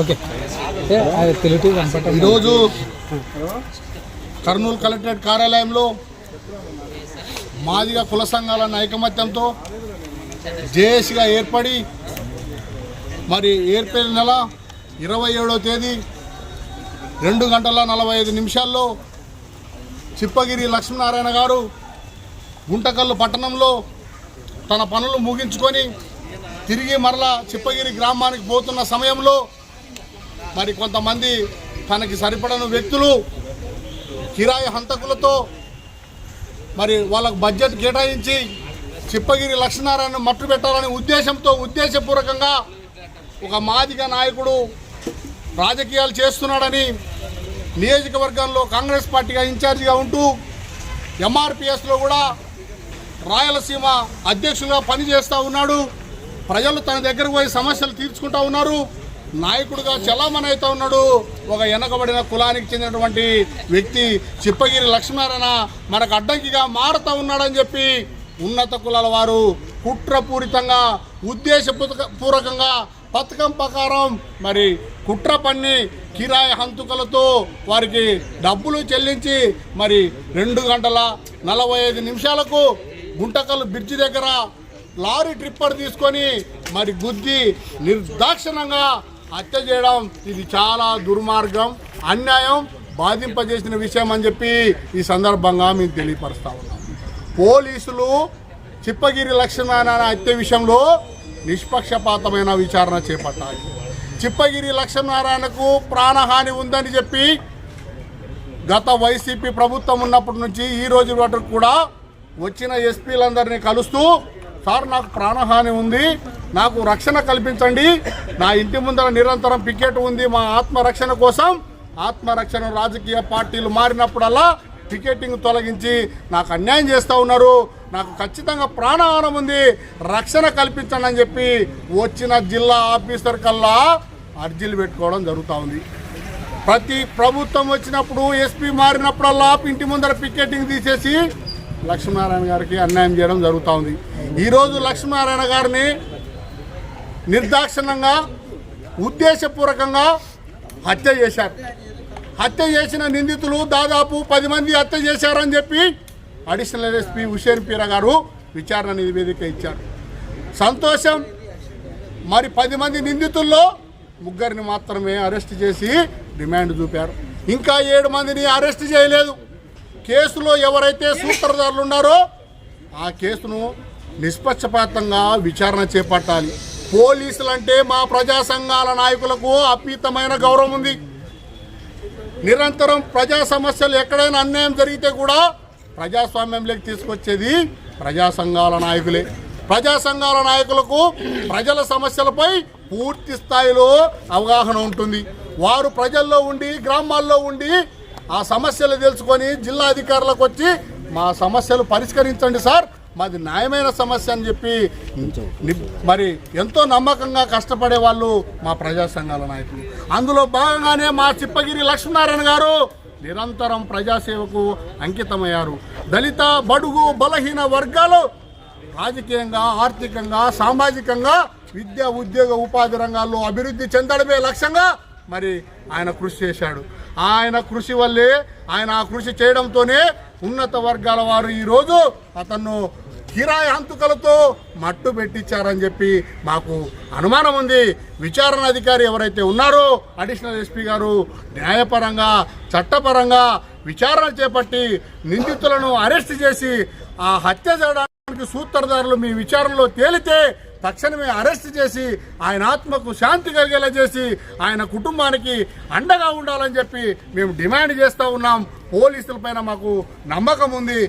Okay. ఈరోజు Kurnool collectorate కార్యాలయంలో మాదిగా కుల సంఘాల ఐకమత్యంతో జేఏసీగా ఏర్పడి మరి ఏర్పడిన నెల ఇరవై ఏడవ తేదీ రెండు గంటల నలభై ఐదు నిమిషాల్లో చిప్పగిరి లక్ష్మీనారాయణ గారు గుంటకల్లు పట్టణంలో తన పనులు ముగించుకొని తిరిగి మరలా చిప్పగిరి గ్రామానికి పోతున్న సమయంలో మరి కొంతమంది తనకి సరిపడని వ్యక్తులు కిరాయి హంతకులతో మరి వాళ్ళకు బడ్జెట్ కేటాయించి చిప్పగిరి లక్ష్మీనారాయణ మట్టు పెట్టాలనే ఉద్దేశంతో ఉద్దేశపూర్వకంగా ఒక మాదిగ నాయకుడు రాజకీయాలు చేస్తున్నాడని నియోజకవర్గంలో కాంగ్రెస్ పార్టీగా ఇన్ఛార్జిగా ఉంటూ ఎంఆర్పిఎస్లో కూడా రాయలసీమ అధ్యక్షులుగా పనిచేస్తూ ఉన్నాడు. ప్రజలు తన దగ్గరకు పోయి సమస్యలు తీర్చుకుంటా ఉన్నారు. నాయకుడిగా చలామణి అవుతా ఉన్నాడు. ఒక వెనకబడిన కులానికి చెందినటువంటి వ్యక్తి చిప్పగిరి లక్ష్మీనారాయణ మనకు అడ్డంకిగా మారుతా ఉన్నాడని చెప్పి ఉన్నత కులాల వారు కుట్రపూరితంగా ఉద్దేశపూర్వకంగా పథకం ప్రకారం మరి కుట్ర పన్ని కిరాయి హంతుకలతో వారికి డబ్బులు చెల్లించి మరి రెండు గంటల నలభై ఐదు నిమిషాలకు గుంటకల్ బ్రిడ్జి దగ్గర లారీ ట్రిప్పర్ తీసుకొని మరి గుద్ది నిర్దాక్షిణంగా హత్య చేయడం ఇది చాలా దుర్మార్గం అన్యాయం బాధింపజేసిన విషయం అని చెప్పి ఈ సందర్భంగా మేము తెలియపరుస్తా ఉన్నాం. పోలీసులు చిప్పగిరి లక్ష్మీనారాయణ హత్య విషయంలో నిష్పక్షపాతమైన విచారణ చేపట్టాలి. చిప్పగిరి లక్ష్మీనారాయణకు ప్రాణహాని ఉందని చెప్పి గత వైసీపీ ప్రభుత్వం ఉన్నప్పటి నుంచి ఈ రోజు వరకు కూడా వచ్చిన ఎస్పీలందరినీ కలుస్తూ సార్ నాకు ప్రాణహాని ఉంది. నాకు రక్షణ కల్పించండి. నా ఇంటి ముందర నిరంతరం పికెట్ ఉంది మా ఆత్మరక్షణ కోసం. ఆత్మరక్షణ రాజకీయ పార్టీలు మారినప్పుడల్లా టికెటింగ్ తొలగించి నాకు అన్యాయం చేస్తూ ఉన్నారు. నాకు ఖచ్చితంగా ప్రాణహానం ఉంది. రక్షణ కల్పించండి అని చెప్పి వచ్చిన జిల్లా ఆఫీసర్ కల్లా అర్జీలు పెట్టుకోవడం జరుగుతూ ఉంది. ప్రతి ప్రభుత్వం వచ్చినప్పుడు ఎస్పీ మారినప్పుడల్లా ఇంటి ముందర పికెటింగ్ తీసేసి లక్ష్మీనారాయణ గారికి అన్యాయం చేయడం జరుగుతూ ఉంది. ఈరోజు లక్ష్మీనారాయణ గారిని నిర్దాక్షిణ్యంగా ఉద్దేశపూర్వకంగా హత్య చేశారు. హత్య చేసిన నిందితులు దాదాపు పది మంది హత్య చేశారని చెప్పి అడిషనల్ ఎస్పీ హుషేన్ పీరా గారు విచారణ నివేదిక ఇచ్చారు. సంతోషం మరి పది మంది నిందితుల్లో ముగ్గురిని మాత్రమే అరెస్ట్ చేసి రిమాండ్ చూపారు. ఇంకా ఏడు మందిని అరెస్ట్ చేయలేదు. కేసులో ఎవరైతే సూత్రధారులు ఉన్నారో ఆ కేసును నిష్పక్షపాతంగా విచారణ చేపట్టాలి. పోలీసులు అంటే మా ప్రజా సంఘాల నాయకులకు అపీతమైన గౌరవం ఉంది. నిరంతరం ప్రజా సమస్యలు ఎక్కడైనా అన్యాయం జరిగితే కూడా ప్రజాస్వామ్యంలోకి తీసుకొచ్చేది ప్రజా సంఘాల నాయకులే. ప్రజా సంఘాల నాయకులకు ప్రజల సమస్యలపై పూర్తి స్థాయిలో అవగాహన ఉంటుంది. వారు ప్రజల్లో ఉండి గ్రామాల్లో ఉండి ఆ సమస్యలు తెలుసుకొని జిల్లా అధికారులకు వచ్చి మా సమస్యలు పరిష్కరించండి సార్. మాది న్యాయమైన సమస్య అని చెప్పి మరి ఎంతో నమ్మకంగా కష్టపడే వాళ్ళు మా ప్రజా సంఘాల నాయకులు. అందులో భాగంగానే మా చిప్పగిరి లక్ష్మీనారాయణ గారు నిరంతరం ప్రజాసేవకు అంకితమయ్యారు. దళిత బడుగు బలహీన వర్గాలు రాజకీయంగా ఆర్థికంగా సామాజికంగా విద్య ఉద్యోగ ఉపాధి రంగాల్లో అభివృద్ధి చెందడమే లక్ష్యంగా మరి ఆయన కృషి చేశాడు. ఆయన కృషి వల్లే ఆయన ఆ కృషి చేయడంతోనే ఉన్నత వర్గాల వారు ఈరోజు అతను కిరాయి హంతుకలతో మట్టు పెట్టించారని చెప్పి మాకు అనుమానం ఉంది. విచారణ అధికారి ఎవరైతే ఉన్నారో అడిషనల్ ఎస్పీ గారు న్యాయపరంగా చట్టపరంగా విచారణ చేపట్టి నిందితులను అరెస్ట్ చేసి ఆ హత్య చేయడానికి సూత్రధారులు మీ విచారణలో తేలితే తక్షణమే అరెస్ట్ చేసి ఆయన ఆత్మకు శాంతి కలిగేలా చేసి ఆయన కుటుంబానికి అండగా ఉండాలని చెప్పి మేము డిమాండ్ చేస్తూ ఉన్నాం. పోలీసుల పైన మాకు నమ్మకం ఉంది.